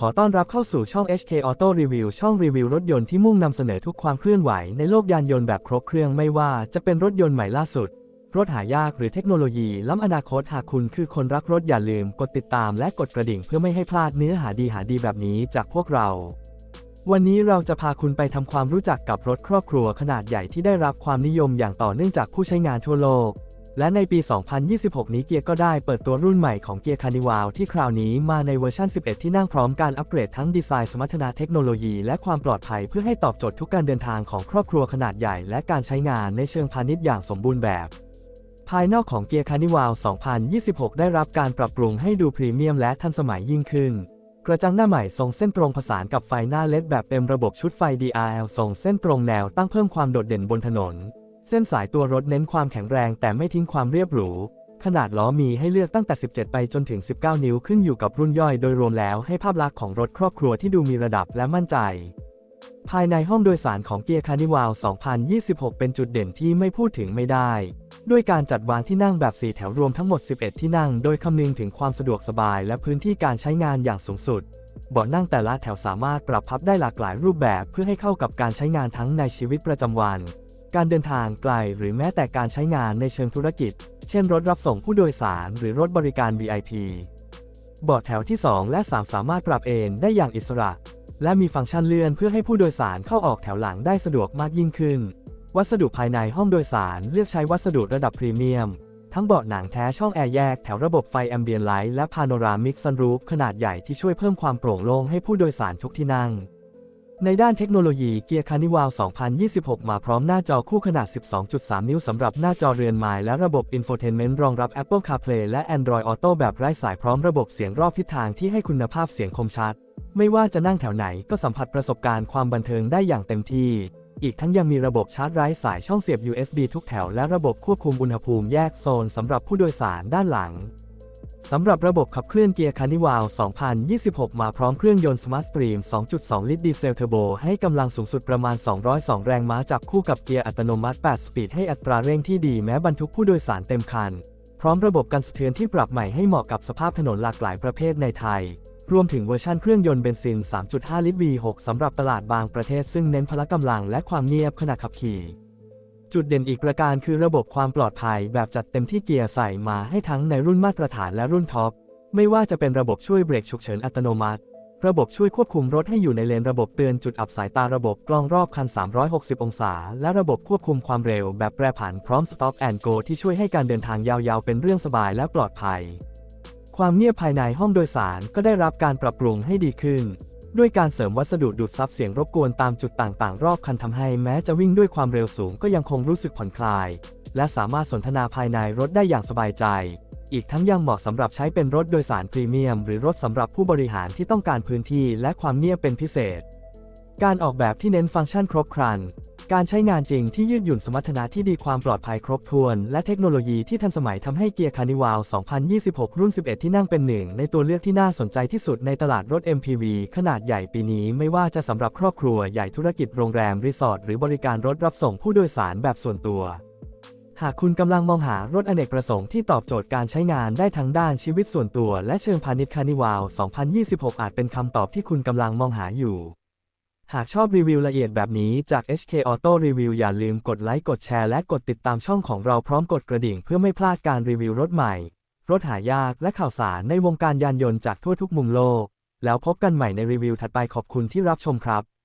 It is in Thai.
ขอต้อนรับเข้าสู่ช่อง HK Auto Review ช่องรีวิวรถยนต์ที่มุ่งนำเสนอทุกความเคลื่อนไหวในโลกยานยนต์แบบครบเครื่องไม่ว่าจะเป็นรถยนต์ใหม่ล่าสุด รถหายากหรือเทคโนโลยีล้ำอนาคตหากคุณคือคนรักรถอย่าลืมกดติดตามและกดกระดิ่งเพื่อไม่ให้พลาดเนื้อหาดีหาดีแบบนี้จากพวกเรา วันนี้เราจะพาคุณไปทำความรู้จักกับรถครอบครัวขนาดใหญ่ที่ได้รับความนิยมอย่างต่อเนื่องจากผู้ใช้งานทั่วโลก และในปี 2026 นี้เกียร์ก็ได้เปิดตัวรุ่นใหม่ของเกียร์คานิวาวที่คราวนี้มาในเวอร์ชัน 11 ที่นั่งพร้อมการอัปเกรดทั้งดีไซน์สมรรถนะเทคโนโลยีและความปลอดภัยเพื่อให้ตอบโจทย์ทุกการเดินทางของครอบครัวขนาดใหญ่และการใช้งานในเชิงพาณิชย์อย่างสมบูรณ์แบบภายนอกของเกียร์คานิวาว2026 ได้รับการปรับปรุงให้ดูพรีเมียมและทันสมัยยิ่งขึ้น กระจังหน้าใหม่ทรงเส้นตรงผสานกับไฟหน้าเลดแบบเต็มระบบชุดไฟ DRL ทรงเส้นตรงแนวตั้งเพิ่มความโดดเด่นบนถนน เส้นสายตัวรถเน้นความแข็งแรงแต่ไม่ทิ้งความเรียบหรู ขนาดล้อมีให้เลือกตั้งแต่ 17 ไปจนถึง 19 นิ้วขึ้นอยู่กับรุ่นย่อยโดยรวมแล้วให้ภาพลักษณ์ของรถครอบครัวที่ดูมีระดับและมั่นใจ ภายในห้องโดยสารของเกียร์คานิวาว2026 เป็นจุดเด่นที่ไม่พูดถึงไม่ได้ ด้วยการจัดวางที่นั่งแบบ 4 แถวรวมทั้งหมด 11 ที่นั่ง โดยคำนึงถึงความสะดวกสบายและพื้นที่การใช้งานอย่างสูงสุดเบาะนั่งแต่ละแถวสามารถปรับพับได้หลากหลายรูปแบบเพื่อให้เข้ากับการใช้งานทั้งในชีวิตประจำวัน การเดินทางไกลหรือแม้แต่การใช้งานในเชิงธุรกิจ เช่นรถรับส่งผู้โดยสารหรือรถบริการ VIP เบาะแถวที่ 2 และ 3 สามารถปรับเอนได้อย่างอิสระ และมีฟังก์ชันเลื่อนเพื่อให้ผู้โดยสารเข้าออกแถวหลังได้สะดวกมากยิ่งขึ้น วัสดุภายในห้องโดยสารเลือกใช้วัสดุระดับพรีเมียม ทั้งเบาะหนังแท้ช่องแอร์แยกแถวระบบไฟแอมเบียนไลท์และพาโนรามิกซันรูฟขนาดใหญ่ที่ช่วยเพิ่มความโปร่งโล่งให้ผู้โดยสารทุกที่นั่ง ในด้านเทคโนโลยีเกียร์คานิวาว 2026 มาพร้อมหน้าจอคู่ขนาด 12.3 นิ้วสำหรับหน้าจอเรือนไม้และระบบ Infotainment รองรับ Apple CarPlay และ Android Auto แบบไร้สายพร้อมระบบเสียงรอบทิศทางที่ให้คุณภาพเสียงคมชัด ไม่ว่าจะนั่งแถวไหนก็สัมผัสประสบการณ์ความบันเทิงได้อย่างเต็มที่ อีกทั้งยังมีระบบชาร์จไร้สายช่องเสียบ USB ทุกแถวและระบบควบคุมอุณหภูมิแยกโซนสำหรับผู้โดยสารด้านหลัง สำหรับระบบขับเคลื่อนเกียร์คานิวาว 2026 มาพร้อมเครื่องยนต์ Smart Stream 2.2 ลิตรดีเซลเทอร์โบ ให้กำลังสูงสุดประมาณ 202 แรงม้าจับคู่กับเกียร์อัตโนมัติ 8 สปีดให้อัตราเร่งที่ดีแม้บรรทุกผู้โดยสารเต็มคัน พร้อมระบบกันสะเทือนที่ปรับใหม่ให้เหมาะกับสภาพถนนหลากหลายประเภทในไทย รวมถึงเวอร์ชันเครื่องยนต์เบนซิน 3.5 ลิตร V6 สำหรับตลาดบางประเทศซึ่งเน้นพละกำลังและความเงียบขณะขับขี่ จุดเด่นอีกประการคือระบบความปลอดภัยแบบจัดเต็มที่เกียร์ใส่มาให้ทั้งในรุ่นมาตรฐานและรุ่นท็อป ไม่ว่าจะเป็นระบบช่วยเบรกฉุกเฉินอัตโนมัติ ระบบช่วยควบคุมรถให้อยู่ในเลนระบบเตือนจุดอับสายตาระบบกล้องรอบคัน 360 องศา และระบบควบคุมความเร็วแบบแปรผันพร้อม Stop and Go ที่ช่วยให้การเดินทางยาวๆ เป็นเรื่องสบายและปลอดภัย ความเงียบภายในห้องโดยสารก็ได้รับการปรับปรุงให้ดีขึ้น ด้วยการเสริมวัสดุดูดซับเสียงรบกวนตามจุดต่างๆ รอบคันทำให้แม้จะวิ่งด้วยความเร็วสูงก็ยังคงรู้สึกผ่อนคลาย และสามารถสนทนาภายในรถได้อย่างสบายใจ อีกทั้งยังเหมาะสำหรับใช้เป็นรถโดยสารพรีเมียม หรือรถสำหรับผู้บริหารที่ต้องการพื้นที่และความเงียบเป็นพิเศษ การออกแบบที่เน้นฟังก์ชันครบครัน การใช้งานจริงที่ยืดหยุ่นสมรรถนะที่ดีความปลอดภัยครบถ้วน และเทคโนโลยีที่ทันสมัยทำให้เกียร์คานิวาว2026 รุ่น 11 ที่นั่งเป็นหนึ่งในตัวเลือกที่น่าสนใจที่สุดในตลาดรถ MPV ขนาดใหญ่ปีนี้ไม่ว่าจะสำหรับครอบครัวใหญ่ธุรกิจโรงแรม รีสอร์ทหรือบริการรถรับส่งผู้โดยสารแบบส่วนตัว หากคุณกำลังมองหารถอเนกประสงค์ที่ตอบโจทย์การใช้งานได้ทั้งด้านชีวิตส่วนตัว และเชิงพาณิชย์คานิวาว2026 อาจเป็นคำตอบที่คุณกำลังมองหาอยู่ หากชอบรีวิวละเอียดแบบนี้จาก HK Auto Review อย่าลืมกดไลค์กดแชร์และกดติดตามช่องของเราพร้อมกดกระดิ่งเพื่อไม่พลาดการรีวิวรถใหม่ รถหายากและข่าวสารในวงการยานยนต์จากทั่วทุกมุมโลก แล้วพบกันใหม่ในรีวิวถัดไปขอบคุณที่รับชมครับ